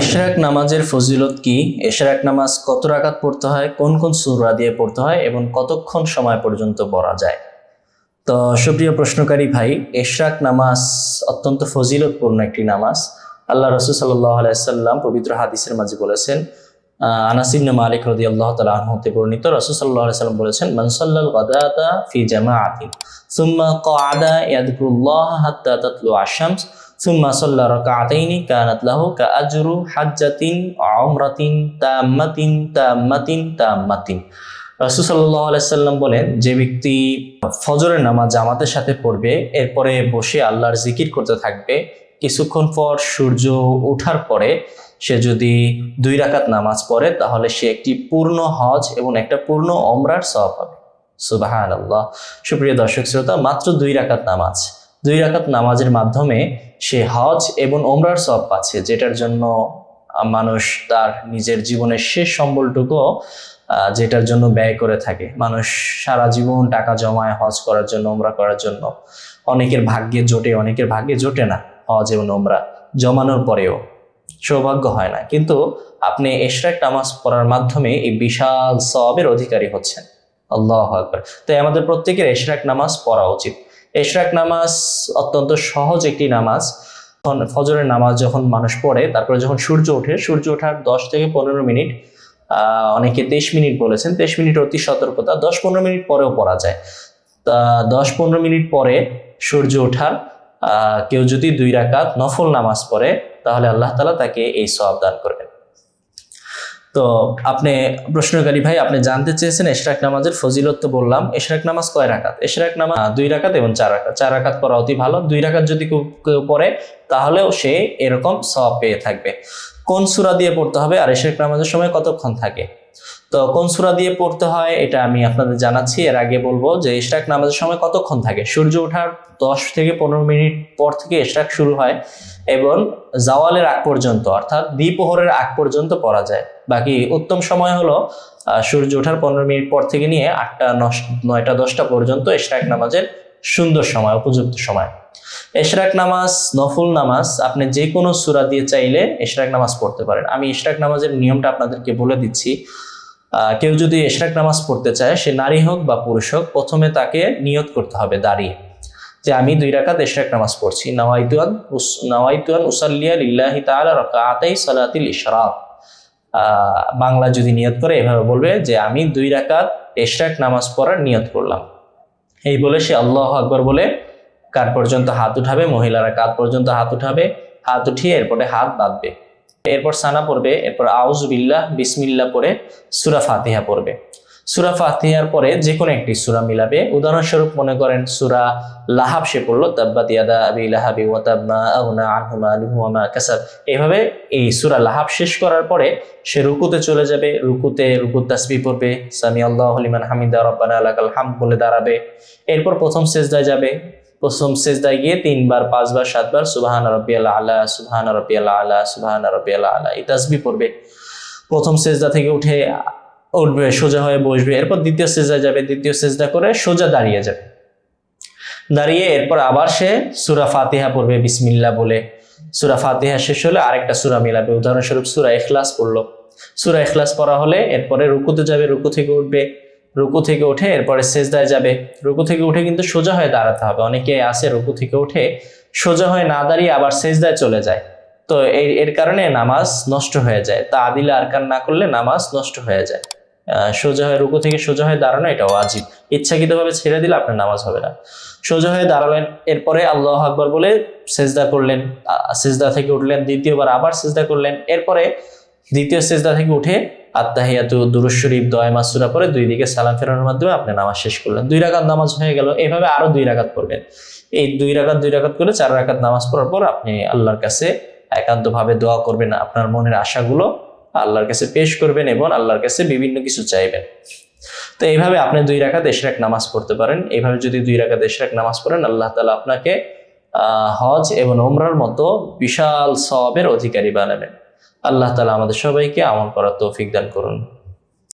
এশরাক নামাজের ফজিলত কি? এশরাক নামাজ কত রাকাত পড়তে হয়? কোন কোন সুরা দিয়ে পড়তে হয়? এবং কতক্ষণ সময় পর্যন্ত পড়া যায়? তো সুপ্রিয় প্রশ্নকারী ভাই, এশরাক নামাজ অত্যন্ত ফজিলতপূর্ণ একটি নামাজ। আল্লাহ রসুল সাল্লাহ আলাইসাল্লাম পবিত্র হাদিসের মাঝে বলেছেন আহ, আনাস ইবনে মালিক রদি আল্লাহ হতে বর্ণিত বলেছেন মানসাল্লাল গাদাতা ফি জামাআতিন সুম্মা কাদা ইয়াদকুরুল্লাহ হাত্তা তাতলু আশামস সুম্মা সাল্লা রাকাতাইনি কানাত লাহু কাআজরু হাজ্জাতিন উমরাতিন তাম্মাতিন তাম্মাতিন তাম্মাতিন। আলাইহি বলেন যে ব্যক্তি ফজরের নামাজ জামাতের সাথে পড়বে এরপরে বসে আল্লাহর জিকির করতে থাকবে কিছুক্ষণ পর সূর্য ওঠার পরে সে যদি দুই রাকাত নামাজ পড়ে, তাহলে সে একটি পূর্ণ হজ এবং একটা পূর্ণ অমরার সওয়াব হবে সুবাহান আল্লাহ সুপ্রিয় দর্শক শ্রোতা, মাত্র দুই রাকাত নামাজ। দুই রাকাত নামাজের মাধ্যমে সে হজ এবং ওমরার সব পাচ্ছে, যেটার জন্য মানুষ তার নিজের জীবনের শেষ সম্বলটুকু যেটার জন্য ব্যয় করে থাকে। মানুষ সারা জীবন টাকা জমায় হজ করার জন্য, ওমরা করার জন্য। অনেকের ভাগ্যে জোটে, অনেকের ভাগ্যে জোটে না হজ এবং ওমরা। জমানোর পরেও সৌভাগ্য হয় না। কিন্তু আপনি এশরাক নামাজ পড়ার মাধ্যমে এই বিশাল সবের অধিকারী হচ্ছেন। আল্লাহ আকবার। তাই আমাদের প্রত্যেকের এশরাক নামাজ পড়া উচিত। এশরাক নামাজ অত্যন্ত সহজ একটি নামাজ। ফজরের নামাজ যখন মানুষ পড়ে, তারপরে যখন সূর্য ওঠে, সূর্য ওঠার দশ থেকে পনেরো মিনিট অনেকে তেইশ মিনিট বলেছেন, তেইশ মিনিট অতি সতর্কতা, দশ পনেরো মিনিট পরেও পড়া যায়। তা দশ পনেরো মিনিট পরে সূর্য ওঠার কেউ যদি দুই রাকাত নফল নামাজ পড়ে তাহলে আল্লাহ তালা তাকে এই সব দান করবেন। তো আপনি প্রশ্নকারী ভাই, আপনি জানতে চেয়েছেন এশরাক নামাজের ফজিলত তো বললাম, এশরাক নামাজ কয় রাকাত? এশরাক নামাজ দুই রাকাত এবং চার রাকাত। চার রাকাত পড়া অতি ভালো, দুই রাকাত যদি কেউ পড়ে, তাহলেও সে এরকম সব পেয়ে থাকবে। কোন সুরা দিয়ে পড়তে হবে আর এশরাক নামাজের সময় কতক্ষণ থাকে? তো কোন সূরা দিয়ে পড়তে হয় এটা আমি আপনাদের জানাচ্ছি। এর আগে বলব যে ইশরাক নামাজের সময় কতক্ষণ থাকে? সূর্য ওঠার দশ থেকে পনেরো মিনিট পর থেকে ইশরাক শুরু হয় এবং জাওয়ালের আগ পর্যন্ত, অর্থাৎ দ্বিপ্রহরের আগ পর্যন্ত পড়া যায়। বাকি উত্তম সময় হলো সূর্য ওঠার পনেরো মিনিট পর থেকে নিয়ে আটটা নয়টা, দশটা পর্যন্ত ইশরাক নামাজের সুন্দর সময়, উপযুক্ত সময়। ইশরাক নামাজ, নফল নামাজ, আপনি যে কোনো সূরা দিয়ে চাইলে ইশরাক নামাজ পড়তে পারেন। আমি ইশরাক নামাজের নিয়মটা আপনাদেরকে বলে দিচ্ছি। কেউ যদি ইশরাক নামাজ পড়তে চায়, সে নারী হোক বা পুরুষ হোক, প্রথমে তাকে নিয়ত করতে হবে দাঁড়িয়ে। যে আমি দুই রাকাত ইশরাক নামাজ পড়ছি। নাওয়াইতুয়ান নাওয়াইতুয়ান উসাল্লিয়া লিল্লাহি তাআলা রাকাতাই সালাতিল ইশরাক। বাংলা যদি নিয়ত করে এভাবে বলবে যে আমি দুই রাকাত ইশরাক নামাজ পড়ার নিয়ত করলাম। এই বলে সে আল্লাহ আকবর বলে কাঁধ পর্যন্ত হাত উঠাবে, মহিলারা কাঁধ পর্যন্ত হাত উঠাবে, হাত উঠিয়ে এরপরে হাত বাঁধবে। এরপর সানা পড়বে, এরপর আউজ বিল্লাহ বিসমিল্লা পরে সুরা ফাতিহা পড়বে। সুরা ফাতিহার পরে যে কোনো একটি সুরা মিলাবে। উদাহরণস্বরূপ মনে করেন সুরা লাহাব সে পড়ল, তাব্বাত ইয়াদা আবি লাহাবি ওয়া তাবমা আউনা আনহুমা আলুহু মা কাসাব। এইভাবে এই সুরা লাহাব শেষ করার পরে সে রুকুতে চলে যাবে। রুকুতে রুকুত তাসবি পড়বে সামি আল্লাহ লিমান হামিদা, রব্বানা লাকাল হাম বলে দাঁড়াবে। এরপর প্রথম সেজদায় যাবে। প্রথম সেজদায় গিয়ে তিনবার, পাঁচবার, সাতবার, সুবাহান রব্বিয়াল আলা সুবাহান রব্বিয়াল আলা সুবাহান রব্বিয়াল আলা এই তাসবি পড়বে। প্রথম সেজদা থেকে উঠে উঠবে, সোজা হয়ে বসবে, এরপর দ্বিতীয় সেজদা যাবে, দ্বিতীয় সেজদা করে সোজা দাঁড়িয়ে যাবে। দাঁড়িয়ে এরপর আবার সে সুরা ফাতিহা পড়বে বিসমিল্লা বলে। সুরা ফাতিহা শেষ হলে আরেকটা সুরা মিলাবে। উদাহরণস্বরূপ সুরা এখলাস পড়ল। সুরা এখলাস পড়া হলে এরপরে রুকুতে যাবে, রুকু থেকে উঠবে। রুকু থেকে উঠে এরপরে সেজদায় যাবে। রুকু থেকে উঠে কিন্তু সোজা হয়ে দাঁড়াতে হবে। অনেকে আসে রুকু থেকে উঠে সোজা হয়ে না দাঁড়িয়ে আবার সেজদায় চলে যায়। তো এর এর কারণে নামাজ নষ্ট হয়ে যায়। তা আদিলে আরকান না করলে নামাজ নষ্ট হয়ে যায়। সোজা হয়ে রুকু থেকে সোজা হয়ে দাঁড়ানো এটা ওয়াজিব। ইচ্ছাকৃতভাবে ছেড়ে দিলে আপনার নামাজ হবে না। সোজা হয়ে দাঁড়ালেন, এরপরে আল্লাহ আকবর বলে সেজদা করলেন সেজদা থেকে উঠলেন, দ্বিতীয়বার আবার সেজদা করলেন। এরপরে দ্বিতীয় সেজদা থেকে উঠে আত্মাহিয়াতু দুরুজ শরীফ, দয় মাসুরা পরে দুই দিকে সালাম ফেরানোর মাধ্যমে আপনি নামাজ শেষ করলেন। দুই রাকাত নামাজ হয়ে গেল। এইভাবে আরও দুই রাকাত পড়বেন। এই দুই রাকাত দুই রাকাত করে চার রাকাত নামাজ পড়ার পর আপনি আল্লাহর কাছে একান্তভাবে দোয়া করবেন আপনার মনের আশাগুলো আল্লাহর কাছে পেশ করবেন এবং আল্লাহর কাছে বিভিন্ন কিছু চাইবেন। তো এইভাবে আপনি দুই রাকাত এক নামাজ পড়তে পারেন। এইভাবে যদি দুই রকা দেশের এক নামাজ পড়েন, আল্লাহ তালা আপনাকে হজ এবং ওমরার মতো বিশাল সবের অধিকারী বানাবেন। আল্লাহ তালা আমাদের সবাইকে আমল করার তৌফিক দান করুন।